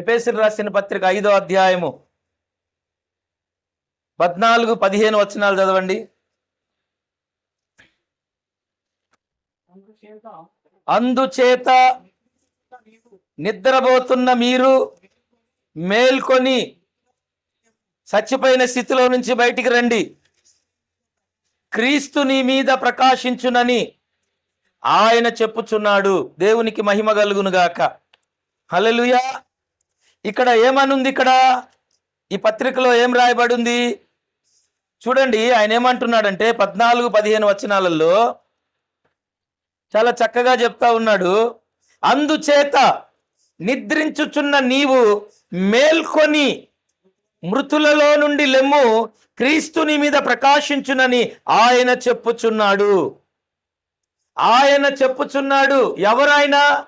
ఎపేసిల్ రాసిన పత్రిక ఐదో అధ్యాయము పద్నాలుగు పదిహేను వచనాలు చదవండి. అందుచేత నిద్రపోతున్న మీరు మేల్కొని చచ్చిపోయిన స్థితిలో నుంచి బయటికి రండి. క్రీస్తు నీ మీద ప్రకాశించునని ఆయన చెప్పుచున్నాడు. దేవునికి మహిమ కలుగునుగాక. హలలుయా ఇక్కడ ఏమనుంది ఇక్కడ? ఈ పత్రికలో ఏం రాయబడింది? చూడండి ఆయన ఏమంటున్నాడంటే పద్నాలుగు పదిహేను వచనాలలో చాలా చక్కగా చెప్తా ఉన్నాడు. అందుచేత నిద్రించుచున్న నీవు మేల్కొని మృతులలో నుండి లెమ్ము క్రీస్తుని మీద ప్రకాశించునని ఆయన చెప్పుచున్నాడు. ఆయన చెప్పుచున్నాడు. ఎవరాయన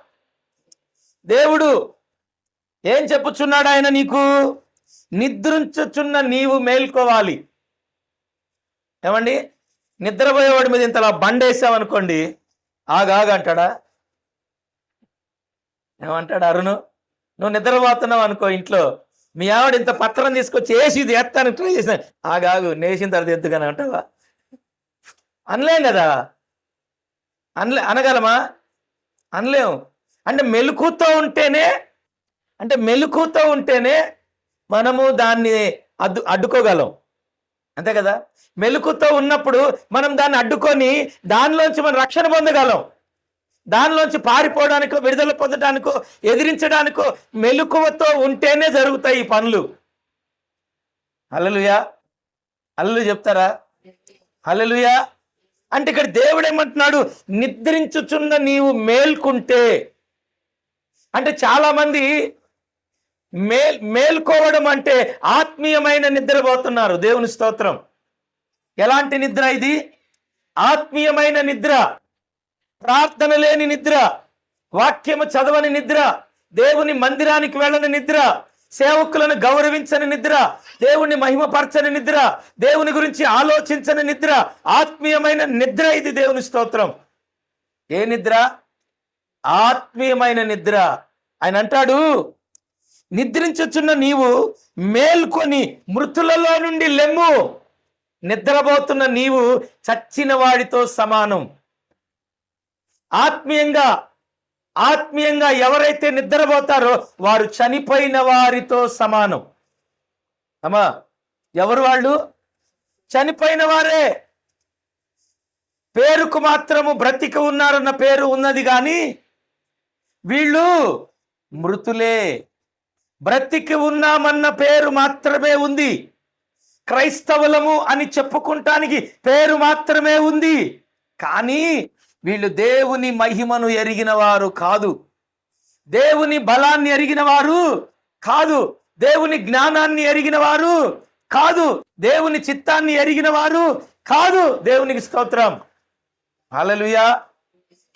దేవుడు. ఏం చెప్పుచున్నాడు ఆయన నీకు? నిద్రించుచున్న నీవు మేల్కోవాలి. ఏమండి? నిద్రపోయేవాడి మీద ఇంతలా బండేసామనుకోండి ఆగాగా అంటాడా ఏమంటాడు అరుణు? నువ్వు నిద్రపోతున్నావు అనుకో ఇంట్లో. మీ ఆవిడ ఇంత పత్రం తీసుకొచ్చి వేసి ఇది ఎత్తాను ట్రై చేసిన. ఆగాగు నేసిన తర్వాత ఎద్దుగా అంటావా? అనలేం కదా? అనలే అనగలమా? అనలేం. అంటే మెలుకుతో ఉంటేనే అంటే మెలుకుతో ఉంటేనే మనము దాన్ని అడ్డు అడ్డుకోగలం. అంతే కదా? మెలుకుతో ఉన్నప్పుడు మనం దాన్ని అడ్డుకొని దానిలోంచి మనం రక్షణ పొందగలం. దానిలోంచి పారిపోవడానికో విడుదల పొందడానికో ఎదిరించడానికో మెలకువతో ఉంటేనే జరుగుతాయి ఈ పనులు. అల్లలుయా అల్లలు చెప్తారా? అల్లలుయా అంటే ఇక్కడ దేవుడు ఏమంటున్నాడు? నిద్రించుచున్న నీవు మేల్కుంటే. అంటే చాలామంది మేల్ మేల్కోవడం అంటే ఆత్మీయమైన నిద్రపోతున్నారు. దేవుని స్తోత్రం. ఎలాంటి నిద్ర ఇది? ఆత్మీయమైన నిద్ర. ప్రార్థన లేని నిద్ర. వాక్యము చదవని నిద్ర. దేవుని మందిరానికి వెళ్ళని నిద్ర. సేవకులను గౌరవించని నిద్ర. దేవుణ్ణి మహిమపరచని నిద్ర. దేవుని గురించి ఆలోచించని నిద్ర. ఆత్మీయమైన నిద్ర ఇది దేవుని స్తోత్రం. ఏ నిద్ర? ఆత్మీయమైన నిద్ర. ఆయన అంటాడు నిద్రించుచున్న నీవు మేల్కొని మృతులలో నుండి లెమ్ము. నిద్రపోతున్న నీవు చచ్చిన వాడితో సమానం. ఆత్మీయంగా ఆత్మీయంగా ఎవరైతే నిద్రపోతారో వారు చనిపోయిన వారితో సమానం. అమ్మా ఎవరు వాళ్ళు? చనిపోయిన వారే. పేరుకు మాత్రము బ్రతికి ఉన్నారన్న పేరు ఉన్నది కానీ వీళ్ళు మృతులే. బ్రతికి ఉన్నామన్న పేరు మాత్రమే ఉంది. క్రైస్తవులము అని చెప్పుకుంటానికి పేరు మాత్రమే ఉంది. కానీ వీళ్ళు దేవుని మహిమను ఎరిగిన వారు కాదు. దేవుని బలాన్ని ఎరిగిన వారు కాదు. దేవుని జ్ఞానాన్ని ఎరిగిన వారు కాదు. దేవుని చిత్తాన్ని ఎరిగిన వారు కాదు. దేవునికి స్తోత్రం. అలలుయా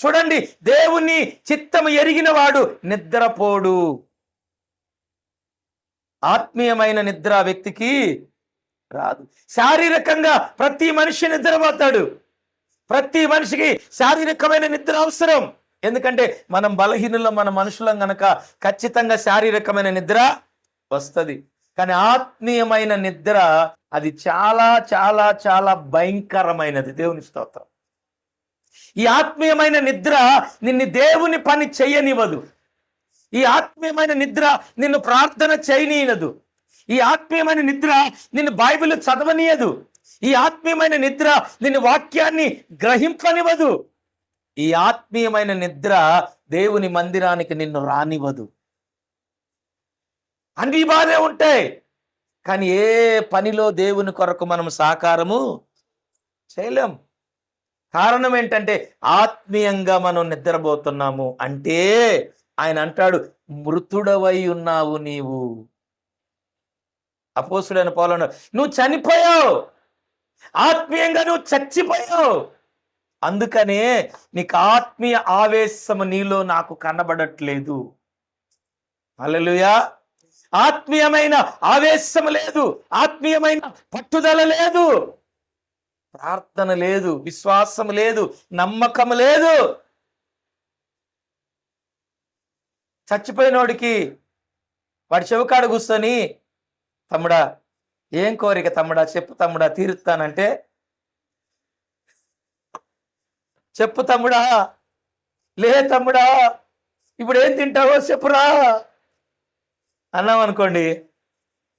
చూడండి దేవుని చిత్తము ఎరిగిన వాడు నిద్రపోడు. ఆత్మీయమైన నిద్ర వ్యక్తికి రాదు. శారీరకంగా ప్రతి మనిషి నిద్రపోతాడు. ప్రతి మనిషికి శారీరకమైన నిద్ర అవసరం. ఎందుకంటే మనం బలహీనులం మన మనుషులం గనక ఖచ్చితంగా శారీరకమైన నిద్ర వస్తుంది. కానీ ఆత్మీయమైన నిద్ర అది చాలా చాలా చాలా భయంకరమైనది. దేవుని స్తోత్రం. ఈ ఆత్మీయమైన నిద్ర నిన్ను దేవుని పని చెయ్యనివ్వదు ఈ ఆత్మీయమైన నిద్ర నిన్ను ప్రార్థన చేయనీయదు ఈ ఆత్మీయమైన నిద్ర నిన్ను బైబిల్ చదవనీయదు. ఈ ఆత్మీయమైన నిద్ర నిన్ను వాక్యాన్ని గ్రహింపనివ్వదు. ఈ ఆత్మీయమైన నిద్ర దేవుని మందిరానికి నిన్ను రానివ్వదు. అన్ని బాగానే ఉంటాయి. కానీ ఏ పనిలో దేవుని కొరకు మనం సాకారము చేయలేం. కారణం ఏంటంటే ఆత్మీయంగా మనం నిద్రపోతున్నాము అంటే ఆయన అంటాడు మృతుడవై ఉన్నావు నీవు. అపోసుడైన పౌలను నువ్వు చనిపోయావు. ఆత్మీయంగా నువ్వు చచ్చిపోయావు. అందుకనే నీకు ఆత్మీయ ఆవేశం నీలో నాకు కనబడట్లేదు. అలలుయా ఆత్మీయమైన ఆవేశం లేదు ఆత్మీయమైన పట్టుదల లేదు. ప్రార్థన లేదు విశ్వాసం లేదు నమ్మకం లేదు. చచ్చిపోయినోడికి వాడి చెవికాడ కూర్చొని తమ్ముడా ఏం కోరిక తమ్ముడా? చెప్పు తమ్ముడా తీరుస్తానంటే. చెప్పు తమ్ముడా లే తమ్ముడా ఇప్పుడు ఏం తింటావో చెప్పురా. అన్నాం అనుకోండి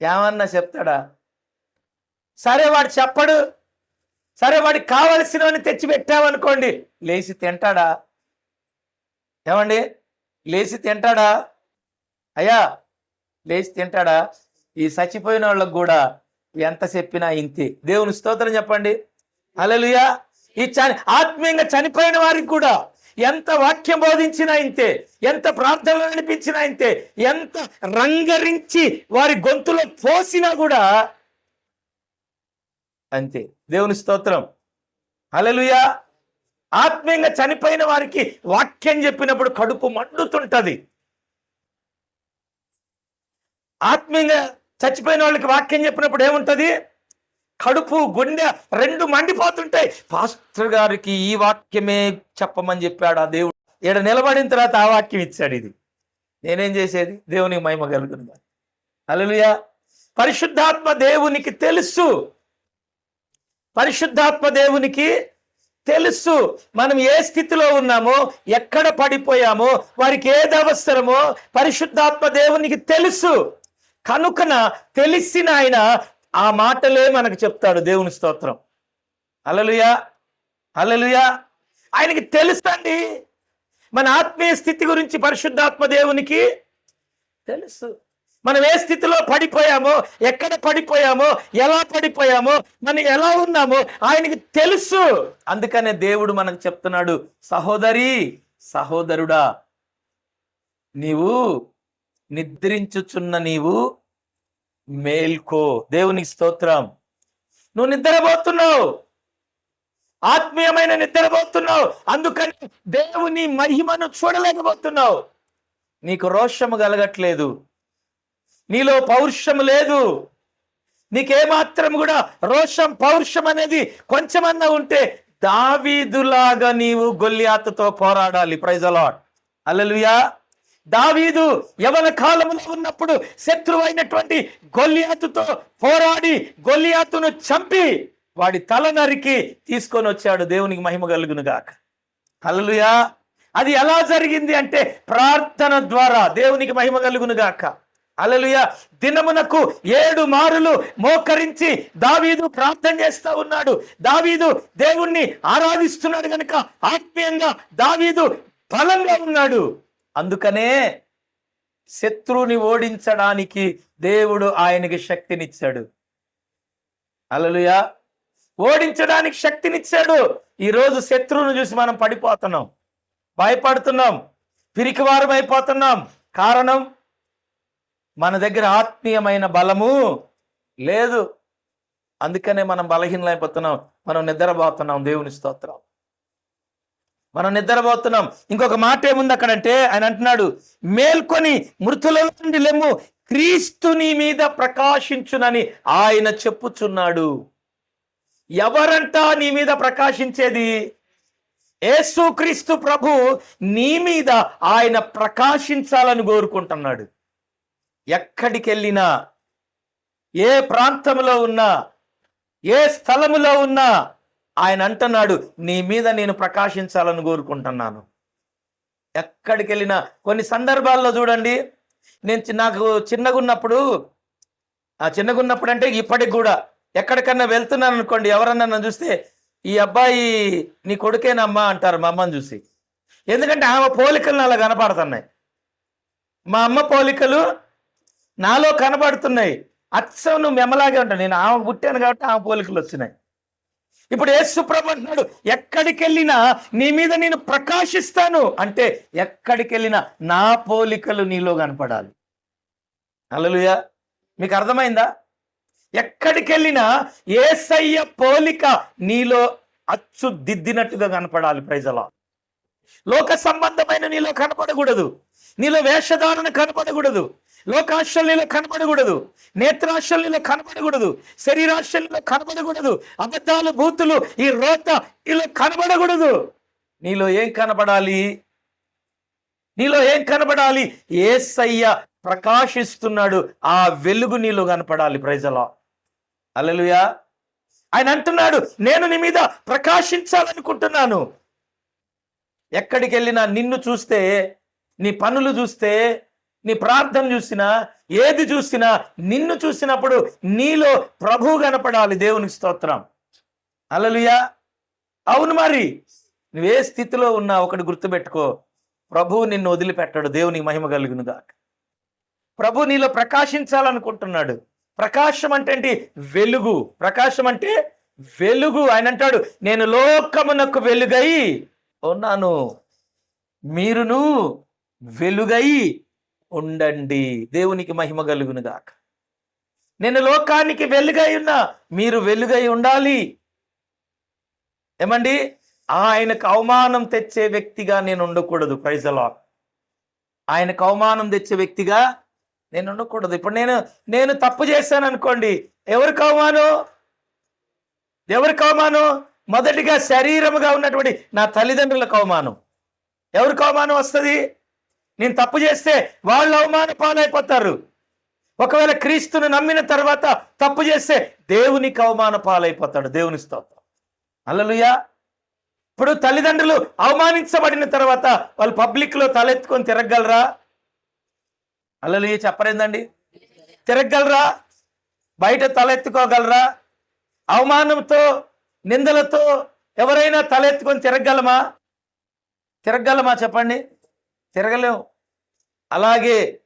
ఏమన్నా చెప్తాడా? సరే వాడు చెప్పడు. సరే వాడికి కావలసినవన్నీ తెచ్చి పెట్టావనుకోండి లేచి తింటాడా? ఏమండి? లేచి తింటాడా? అయ్యా లేచి తింటాడా? ఈ చచ్చిపోయిన వాళ్ళకు కూడా ఎంత చెప్పినా ఇంతే. దేవుని స్తోత్రం చెప్పండి. అలలుయా ఈ చని ఆత్మీయంగా చనిపోయిన వారికి కూడా ఎంత వాక్యం బోధించినా ఇంతే ఎంత ప్రార్థనలు నడిపించినా ఇంతే ఎంత రంగరించి వారి గొంతులో పోసినా కూడా అంతే. దేవుని స్తోత్రం. అలలుయా ఆత్మీయంగా చనిపోయిన వారికి వాక్యం చెప్పినప్పుడు కడుపు మండుతుంటది. ఆత్మీయంగా చచ్చిపోయిన వాళ్ళకి వాక్యం చెప్పినప్పుడు ఏముంటది? కడుపు గుండె రెండు మండిపోతుంటాయి. పాస్టర్ గారికి ఈ వాక్యమే చెప్పమని చెప్పాడు ఆ దేవుడు. ఈడ నిలబడిన తర్వాత ఆ వాక్యం ఇచ్చాడు ఇది. నేనేం చేసేది? దేవునికి మహిమ కలుగుతుంది అలలుయా పరిశుద్ధాత్మ దేవునికి తెలుసు. పరిశుద్ధాత్మ దేవునికి తెలుసు మనం ఏ స్థితిలో ఉన్నామో ఎక్కడ పడిపోయామో వారికి ఏది అవసరమో పరిశుద్ధాత్మ దేవునికి తెలుసు. కనుకన తెలిసిన ఆయన ఆ మాటలే మనకు చెప్తాడు దేవుని స్తోత్రం. అలలుయా అలలుయా ఆయనకి తెలుసండి. మన ఆత్మీయ స్థితి గురించి పరిశుద్ధాత్మ దేవునికి తెలుసు. మనం ఏ స్థితిలో పడిపోయామో ఎక్కడ పడిపోయామో ఎలా పడిపోయామో మనం ఎలా ఉన్నామో ఆయనకి తెలుసు. అందుకనే దేవుడు మనకు చెప్తున్నాడు సహోదరి సహోదరుడా నీవు నిద్రించుచున్న నీవు మేల్కో. దేవునికి స్తోత్రం. నువ్వు నిద్రపోతున్నావు. ఆత్మీయమైన నిద్రపోతున్నావు. అందుకని దేవుని మహిమను చూడలేకపోతున్నావు. నీకు రోషము కలగట్లేదు. నీలో పౌరుషం లేదు. నీకేమాత్రం కూడా రోషం పౌరుషం అనేది కొంచెమన్నా ఉంటే దావీదులాగా నీవు గొల్లియాతతో పోరాడాలి. ప్రైజ్ అలాట్ అల్లలుయా దావీదు యవన కాలంలో ఉన్నప్పుడు శత్రువైనటువంటి గొల్లియాతుతో పోరాడి గొల్లియాతును చంపి వాడి తల నరికి తీసుకొని వచ్చాడు. దేవునికి మహిమ కలుగును గాక. అది ఎలా జరిగింది అంటే ప్రార్థన ద్వారా దేవునికి మహిమ కలుగునుగాక గాక. అలలుయ. దినమునకు ఏడు మారులు మోకరించి దావీదు ప్రార్థన చేస్తూ ఉన్నాడు. దావీదు దేవుణ్ణి ఆరాధిస్తున్నాడు కనుక ఆత్మీయంగా దావీదు బలంగా ఉన్నాడు. అందుకనే శత్రువుని ఓడించడానికి దేవుడు ఆయనకి శక్తినిచ్చాడు. అలలుయ. ఓడించడానికి శక్తినిచ్చాడు. ఈరోజు శత్రువును చూసి మనం పడిపోతున్నాం. భయపడుతున్నాం. పిరికివారం అయిపోతున్నాం కారణం మన దగ్గర ఆత్మీయమైన బలము లేదు. అందుకనే మనం బలహీనమైపోతున్నాం. మనం నిద్రపోతున్నాం. దేవుని స్తోత్రం. మనం నిద్రపోతున్నాం. ఇంకొక మాట ఏముంది అక్కడంటే ఆయన అంటున్నాడు మేల్కొని మృతుల నుండి లెమ్ము క్రీస్తు నీ మీద ప్రకాశించునని ఆయన చెప్పుచున్నాడు. ఎవరంట నీ మీద ప్రకాశించేది? యేసుక్రీస్తు ప్రభు నీ మీద ఆయన ప్రకాశించాలని కోరుకుంటున్నాడు. ఎక్కడికెళ్ళినా ఏ ప్రాంతంలో ఉన్నా ఏ స్థలములో ఉన్నా ఆయన అంటున్నాడు నీ మీద నేను ప్రకాశించాలని కోరుకుంటున్నాను. ఎక్కడికి వెళ్ళినా కొన్ని సందర్భాల్లో చూడండి నేను నాకు చిన్నగున్నప్పుడు ఆ చిన్నగున్నప్పుడు అంటే ఇప్పటికి కూడా ఎక్కడికన్నా వెళ్తున్నాను అనుకోండి ఎవరన్నా నన్ను చూస్తే ఈ అబ్బాయి నీ కొడుకేనమ్మా అంటారు మా అమ్మని చూసి. ఎందుకంటే ఆమె పోలికలు అలా కనపడుతున్నాయి. మా అమ్మ పోలికలు నాలో కనబడుతున్నాయి. అచ్చం నువ్వు మెమ్మలాగే ఉంటావు. నేను ఆమె పుట్టాను కాబట్టి ఆమె పోలికలు వచ్చినాయి. ఇప్పుడు యేసుప్రభు అంటున్నాడు ఎక్కడికి వెళ్ళినా నీ మీద నేను ప్రకాశిస్తాను. అంటే ఎక్కడికి వెళ్ళినా నా పోలికలు నీలో కనపడాలి. అలలుయా మీకు అర్థమైందా? ఎక్కడికి వెళ్ళినా ఏసయ్య పోలిక నీలో అచ్చు దిద్దినట్టుగా కనపడాలి ప్రజల లోక సంబంధమైన నీలో కనపడకూడదు. నీలో వేషధారణ కనపడకూడదు. లోకాశలు నీలో కనపడకూడదు. నేత్రాశలు నీలో కనపడకూడదు. శరీరాశలు నీలో కనపడకూడదు. అబద్ధాలు బూతులు ఈ రోత ఇలా కనపడకూడదు. నీలో ఏం కనపడాలి? నీలో ఏం కనబడాలి ఏసయ్య ప్రకాశిస్తున్నాడు. ఆ వెలుగు నీలో కనపడాలి. ప్రజలో అల్లెలుయా ఆయన అంటున్నాడు నేను నీ మీద ప్రకాశించాలనుకుంటున్నాను. ఎక్కడికి వెళ్ళినా నిన్ను చూస్తే నీ పనులు చూస్తే నీ ప్రార్థన చూసినా ఏది చూసినా నిన్ను చూసినప్పుడు నీలో ప్రభు కనపడాలి దేవునికి స్తోత్రం. అలలుయా అవును మరి నువ్వే స్థితిలో ఉన్నా ఒకటి గుర్తుపెట్టుకో ప్రభువు నిన్ను వదిలిపెట్టాడు దేవునికి మహిమ కలుగును దాకా ప్రభు నీలో ప్రకాశించాలనుకుంటున్నాడు. ప్రకాశం అంటే ఏంటి? వెలుగు. ప్రకాశం అంటే వెలుగు. ఆయన అంటాడు నేను లోకమునకు వెలుగై ఉన్నాను. మీరును వెలుగై ఉండండి. దేవునికి మహిమ కలుగును గాక. నేను లోకానికి వెలుగై ఉన్నా మీరు వెలుగై ఉండాలి. ఏమండి? ఆయనకు అవమానం తెచ్చే వ్యక్తిగా నేను ఉండకూడదు. ప్రైజలా ఆయనకు అవమానం తెచ్చే వ్యక్తిగా నేను ఉండకూడదు. ఇప్పుడు నేను నేను తప్పు చేశాను అనుకోండి ఎవరికి అవమానం? ఎవరికి అవమానం? మొదటిగా శరీరముగా ఉన్నటువంటి నా తల్లిదండ్రులకు అవమానం. ఎవరికి అవమానం వస్తుంది? నేను తప్పు చేస్తే వాళ్ళు అవమాన పాలైపోతారు. ఒకవేళ క్రీస్తును నమ్మిన తర్వాత తప్పు చేస్తే దేవునికి అవమాన పాలైపోతాడు. దేవుని స్తోత్రం. అల్లలుయా ఇప్పుడు తల్లిదండ్రులు అవమానించబడిన తర్వాత వాళ్ళు పబ్లిక్లో తలెత్తుకొని తిరగలరా అల్లలుయ చెప్పరేందండి? తిరగలరా బయట తలెత్తుకోగలరా? అవమానంతో నిందలతో ఎవరైనా తలెత్తుకొని తిరగలమా తిరగలమా చెప్పండి? తిరగలేం. అలాగే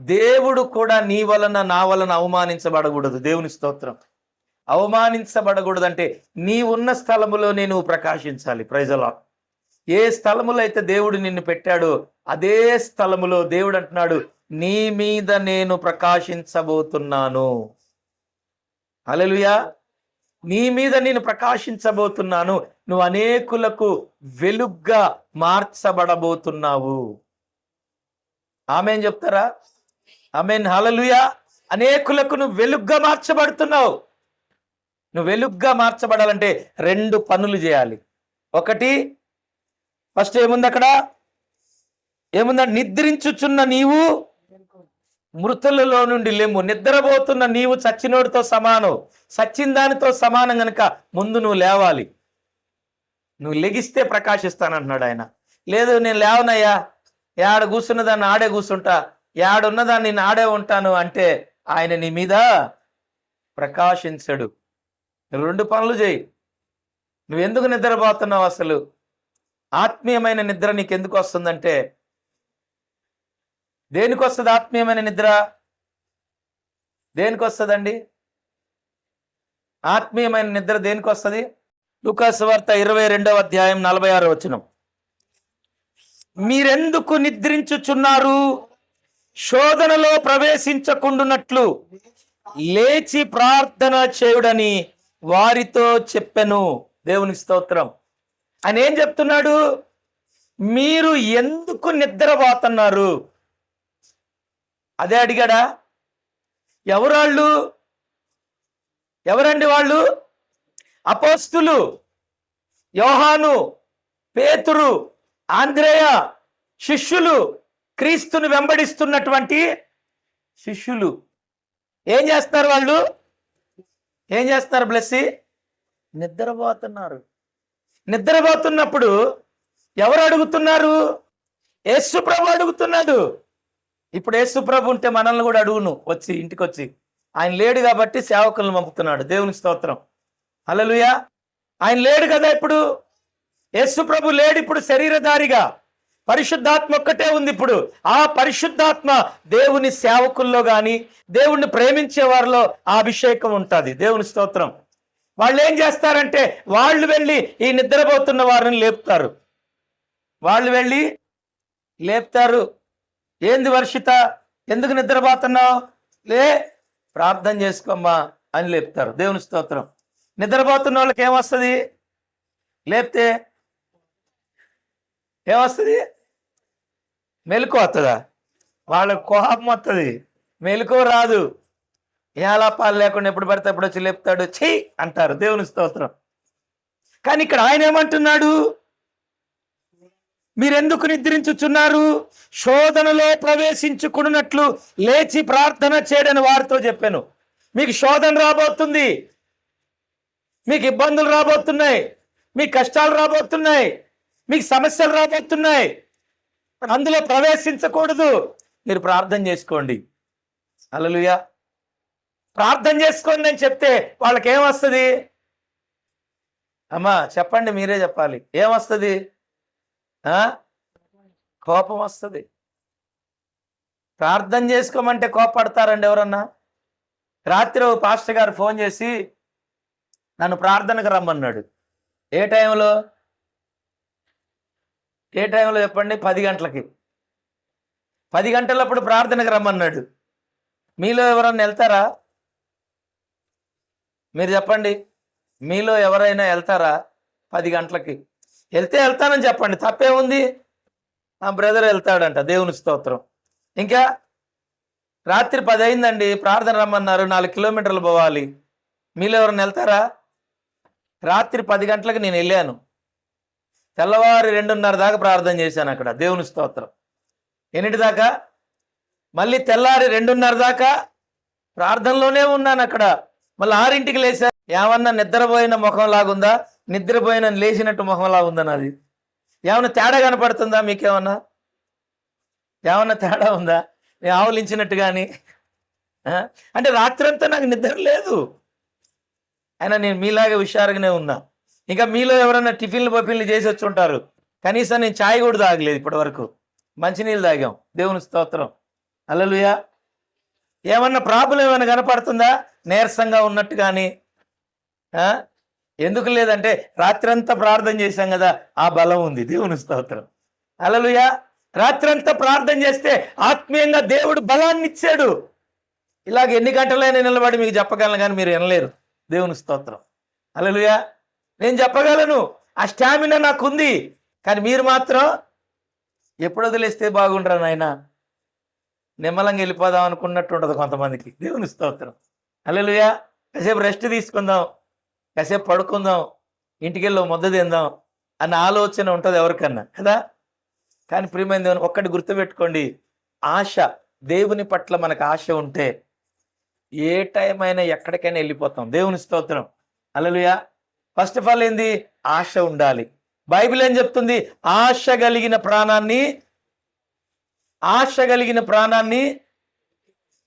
దేవుడు కూడా నీ వలన నా వలన అవమానించబడకూడదు. దేవుని స్తోత్రం. అవమానించబడకూడదు అంటే నీ ఉన్న స్థలములోనే నువ్వు ప్రకాశించాలి. ప్రజలా ఏ స్థలములో అయితే దేవుడు నిన్ను పెట్టాడో అదే స్థలములో దేవుడు అంటున్నాడు నీ మీద నేను ప్రకాశించబోతున్నాను. అలలుయా నీ మీద నేను ప్రకాశించబోతున్నాను. నువ్వు అనేకులకు వెలుగ్గా మార్చబడబోతున్నావు. ఆమెన్ చెప్తారా? ఆమెన్ హలలుయా అనేకులకు నువ్వు వెలుగ్గా మార్చబడుతున్నావు. నువ్వు వెలుగ్గా మార్చబడాలంటే రెండు పనులు చేయాలి. ఒకటి ఫస్ట్ ఏముంది అక్కడ? ఏముందా? నిద్రించుచున్న నీవు మృతులలో నుండి లేము. నిద్రపోతున్న నీవు చచ్చినోడితో సమానం. సచ్చిన దానితో సమానం గనుక ముందు నువ్వు లేవాలి. నువ్వు లెగిస్తే ప్రకాశిస్తానంటున్నాడు ఆయన. లేదు నేను లేవనయ్యా. యాడ కూర్చున్న దాన్ని ఆడే కూర్చుంటా యాడున్న దాన్ని నేను ఆడే ఉంటాను అంటే ఆయన నీ మీద ప్రకాశించడు. రెండు పనులు చేయి. నువ్వెందుకు నిద్రపోతున్నావు అసలు? ఆత్మీయమైన నిద్ర నీకు ఎందుకు వస్తుందంటే? దేనికి వస్తుంది ఆత్మీయమైన నిద్ర? దేనికి వస్తుందండి ఆత్మీయమైన నిద్ర దేనికి వస్తుంది లుకాసు వార్త ఇరవై రెండవ అధ్యాయం నలభై ఆరు వచ్చినాం మీరెందుకు నిద్రించుచున్నారు? శోధనలో ప్రవేశించకుండునట్లు లేచి ప్రార్థన చేయుడని వారితో చెప్పెను. దేవుని స్తోత్రం. ఆయన ఏం చెప్తున్నాడు? మీరు ఎందుకు నిద్రపోతున్నారు? అదే అడిగాడా? ఎవరాళ్ళు? ఎవరండి వాళ్ళు? అపోస్తులు యోహాను పేతురు ఆంధ్రేయ శిష్యులు క్రీస్తుని వెంబడిస్తున్నటువంటి శిష్యులు. ఏం చేస్తారు వాళ్ళు? ఏం చేస్తున్నారు బ్లెస్సి? నిద్రపోతున్నారు. నిద్రపోతున్నప్పుడు ఎవరు అడుగుతున్నారు? యేసు ప్రభు అడుగుతున్నాడు. ఇప్పుడు యేసుప్రభు ఉంటే మనల్ని కూడా అడుగును వచ్చి ఇంటికి వచ్చి ఆయన లేడు కాబట్టి సేవకులను పంపుతున్నాడు. దేవుని స్తోత్రం. అలలుయా ఆయన లేడు కదా ఇప్పుడు? యేసుప్రభు లేడు ఇప్పుడు శరీరధారిగా. పరిశుద్ధాత్మ ఒక్కటే ఉంది ఇప్పుడు. ఆ పరిశుద్ధాత్మ దేవుని సేవకుల్లో కానీ దేవుణ్ణి ప్రేమించే వారిలో ఆ అభిషేకం ఉంటుంది. దేవుని స్తోత్రం. వాళ్ళు ఏం చేస్తారంటే వాళ్ళు వెళ్ళి ఈ నిద్రపోతున్న వారిని లేపుతారు. వాళ్ళు వెళ్ళి లేపుతారు. ఏంది వర్షిత? ఎందుకు నిద్రపోతున్నావు? లే ప్రార్థన చేసుకోమ్మా అని లేపుతారు. దేవుని స్తోత్రం. నిద్రపోతున్న వాళ్ళకి ఏమొస్తుంది? లేపితే ఏమొస్తుంది? మెలకు వస్తుందా వాళ్ళ కోపం వస్తుంది మెలకు రాదు. ఏలాపాలు లేకుండా ఎప్పుడు పడితే అప్పుడు వచ్చి లేపుతాడు. చెయ్యి అంటారు. దేవుని స్తోత్రం. కానీ ఇక్కడ ఆయన ఏమంటున్నాడు? మీరెందుకు నిద్రించుచున్నారు? శోధనలో ప్రవేశించుకున్నట్లు లేచి ప్రార్థన చేయడని వారితో చెప్పాను. మీకు శోధన రాబోతుంది. మీకు ఇబ్బందులు రాబోతున్నాయి. మీ కష్టాలు రాబోతున్నాయి. మీకు సమస్యలు రాబోతున్నాయి. అందులో ప్రవేశించకూడదు. మీరు ప్రార్థన చేసుకోండి. అలలుయా ప్రార్థన చేసుకోండి అని చెప్తే వాళ్ళకి ఏమొస్తుంది అమ్మా చెప్పండి మీరే చెప్పాలి. ఏమొస్తుంది? కోపం వస్తుంది ప్రార్థన చేసుకోమంటే కోపడతారండి ఎవరన్నా? రాత్రి ఓ పాస్టర్ గారు ఫోన్ చేసి నన్ను ప్రార్థనకు రమ్మన్నాడు. ఏ టైంలో? ఏ టైంలో చెప్పండి? పది గంటలకి. పది గంటలప్పుడు ప్రార్థనకు రమ్మన్నాడు. మీలో ఎవరన్నా వెళ్తారా? మీరు చెప్పండి. మీలో ఎవరైనా వెళ్తారా? పది గంటలకి. వెళ్తే వెళ్తానని చెప్పండి. తప్పే ఉంది? బ్రదర్ వెళ్తాడంట. దేవుని స్తోత్రం. ఇంకా రాత్రి పది అయిందండి. ప్రార్థన రమ్మన్నారు. నాలుగు కిలోమీటర్లు పోవాలి. మీలో ఎవరైనా వెళ్తారా? రాత్రి పది గంటలకు నేను వెళ్ళాను. తెల్లవారి రెండున్నర దాకా ప్రార్థన చేశాను అక్కడ. దేవుని స్తోత్రం. ఎన్నిటి దాకా? మళ్ళీ తెల్లారి రెండున్నర దాకా ప్రార్థనలోనే ఉన్నాను అక్కడ. మళ్ళీ ఆరింటికి లేచా ఏమన్నా నిద్రపోయిన ముఖం లాగుందా? నిద్రపోయిన లేచినట్టు ముఖం లాగుందా నాది? ఏమన్నా తేడా కనపడుతుందా మీకేమన్నా? ఏమన్నా తేడా ఉందా? నేను ఆవులించినట్టు కానీ అంటే రాత్రంతా నాకు నిద్ర లేదు. అయినా నేను మీలాగే హుషారుగానే ఉన్నా. ఇంకా మీలో ఎవరైనా టిఫిన్లు బఫిన్లు చేసి వచ్చి ఉంటారు. కనీసం నేను ఛాయ్ కూడా తాగలేదు ఇప్పటి వరకు మంచినీళ్ళు తాగాం. దేవుని స్తోత్రం. అల్లలుయా ఏమన్నా ప్రాబ్లం ఏమైనా కనపడుతుందా? నీరసంగా ఉన్నట్టు కానీ ఎందుకు లేదంటే రాత్రంతా ప్రార్థన చేశాం కదా ఆ బలం ఉంది. దేవుని స్తోత్రం. అలలుయా రాత్రంతా ప్రార్థన చేస్తే ఆత్మీయంగా దేవుడు బలాన్ని ఇచ్చాడు. ఇలాగ ఎన్ని గంటలైనా నిలబడి మీకు చెప్పగలను కానీ మీరు వినలేరు. దేవుని స్తోత్రం. అలలుయా నేను చెప్పగలను. ఆ స్టామినా నాకుంది. కానీ మీరు మాత్రం ఎప్పుడు వదిలేస్తే బాగుండరా నాయన? నిమ్మలంగా వెళ్ళిపోదాం అనుకున్నట్టు ఉంటుంది కొంతమందికి. దేవుని స్తోత్రం. అల్లెలుయా కాసేపు రెస్ట్ తీసుకుందాం. కాసేపు పడుకుందాం. ఇంటికి వెళ్ళి ముద్ద తిందాం అన్న ఆలోచన ఉంటుంది ఎవరికన్నా కదా? కానీ ప్రియమైన దేవుని ఒక్కటి గుర్తుపెట్టుకోండి. ఆశ దేవుని పట్ల మనకు ఆశ ఉంటే ఏ టైం అయినా ఎక్కడికైనా వెళ్ళిపోతాం. దేవుని స్తోత్రం. అల్లెలుయా ఫస్ట్ ఆఫ్ ఆల్ ఏంది? ఆశ ఉండాలి. బైబిల్ ఏం చెప్తుంది? ఆశ కలిగిన ప్రాణాన్ని ఆశ కలిగిన ప్రాణాన్ని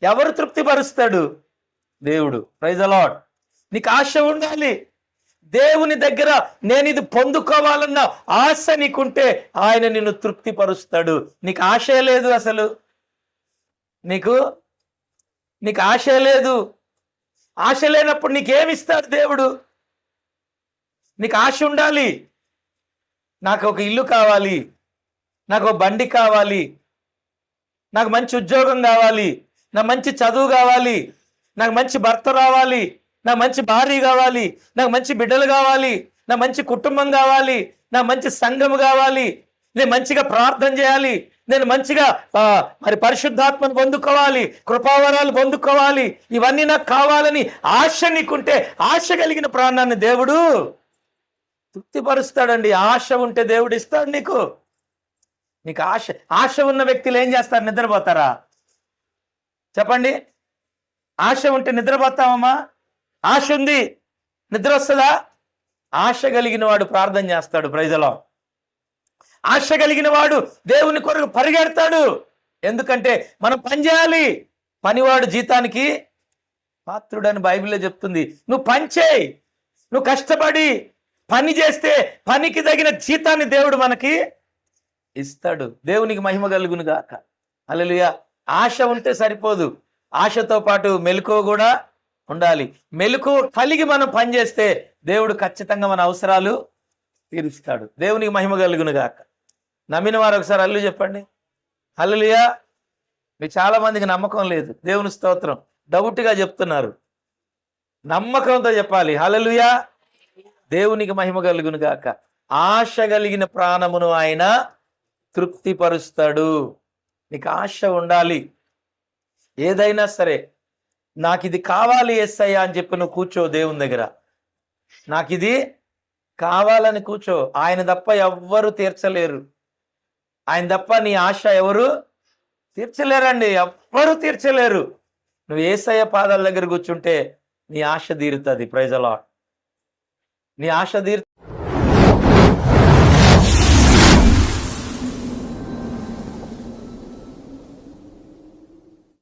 ఎవరు తృప్తిపరుస్తాడు? దేవుడు. ప్రైజ్ అలాడ్ నీకు ఆశ ఉండాలి. దేవుని దగ్గర నేను ఇది పొందుకోవాలన్న ఆశ నీకుంటే ఆయన నిన్ను తృప్తిపరుస్తాడు. నీకు ఆశ లేదు అసలు. నీకు నీకు ఆశ లేదు. ఆశ లేనప్పుడు నీకేమిస్తాడు దేవుడు? నీకు ఆశ ఉండాలి. నాకు ఒక ఇల్లు కావాలి. నాకు ఒక బండి కావాలి. నాకు మంచి ఉద్యోగం కావాలి. నాకు మంచి చదువు కావాలి. నాకు మంచి భర్త రావాలి. నాకు మంచి భార్య కావాలి. నాకు మంచి బిడ్డలు కావాలి. నా మంచి కుటుంబం కావాలి. నా మంచి సంఘం కావాలి. నేను మంచిగా ప్రార్థన చేయాలి. నేను మంచిగా మరి పరిశుద్ధాత్మను పొందుకోవాలి. కృపావరాలు పొందుకోవాలి. ఇవన్నీ నాకు కావాలని ఆశ నీకుంటే ఆశ కలిగిన ప్రాణాన్ని దేవుడు తృప్తిపరుస్తాడండి. ఆశ ఉంటే దేవుడు ఇస్తాడు నీకు. నీకు ఆశ ఆశ ఉన్న వ్యక్తులు ఏం చేస్తారు? నిద్రపోతారా? చెప్పండి. ఆశ ఉంటే నిద్రపోతామమ్మా ఆశ ఉంది. నిద్ర వస్తుందా? ఆశ కలిగిన వాడు ప్రార్థన చేస్తాడు ప్రజలో. ఆశ కలిగిన వాడు దేవుని కొరకు పరిగెడతాడు. ఎందుకంటే మనం పని చేయాలి. పనివాడు జీతానికి పాత్రుడని బైబిల్లో చెప్తుంది. నువ్వు పని చేయి. నువ్వు కష్టపడి పని చేస్తే పనికి తగిన జీతాన్ని దేవుడు మనకి ఇస్తాడు. దేవునికి మహిమ కలుగును గాక. అలలుయ ఆశ ఉంటే సరిపోదు. ఆశతో పాటు మెలకువ కూడా ఉండాలి. మెలకువ కలిగి మనం పనిచేస్తే దేవుడు ఖచ్చితంగా మన అవసరాలు తీరుస్తాడు. దేవునికి మహిమ కలుగును గాక. నమ్మిన వారు ఒకసారి అల్లు చెప్పండి. అల్లులియా మీ చాలా మందికి నమ్మకం లేదు. దేవుని స్తోత్రం. డౌట్గా చెప్తున్నారు. నమ్మకంతో చెప్పాలి. హలలుయా దేవునికి మహిమ కలుగును గాక. ఆశ కలిగిన ప్రాణమును ఆయన తృప్తిపరుస్తాడు. నీకు ఆశ ఉండాలి. ఏదైనా సరే నాకు ఇది కావాలి ఎస్ఐయా అని చెప్పి నువ్వు కూర్చో దేవుని దగ్గర. నాకు ఇది కావాలని కూర్చో. ఆయన తప్ప ఎవ్వరు తీర్చలేరు. ఆయన తప్ప నీ ఆశ ఎవరు తీర్చలేరండి. ఎవ్వరు తీర్చలేరు. నువ్వు ఏసయ్య పాదాల దగ్గర కూర్చుంటే నీ ఆశ తీరుతుంది. ప్రజలా నీ ఆశ తీరు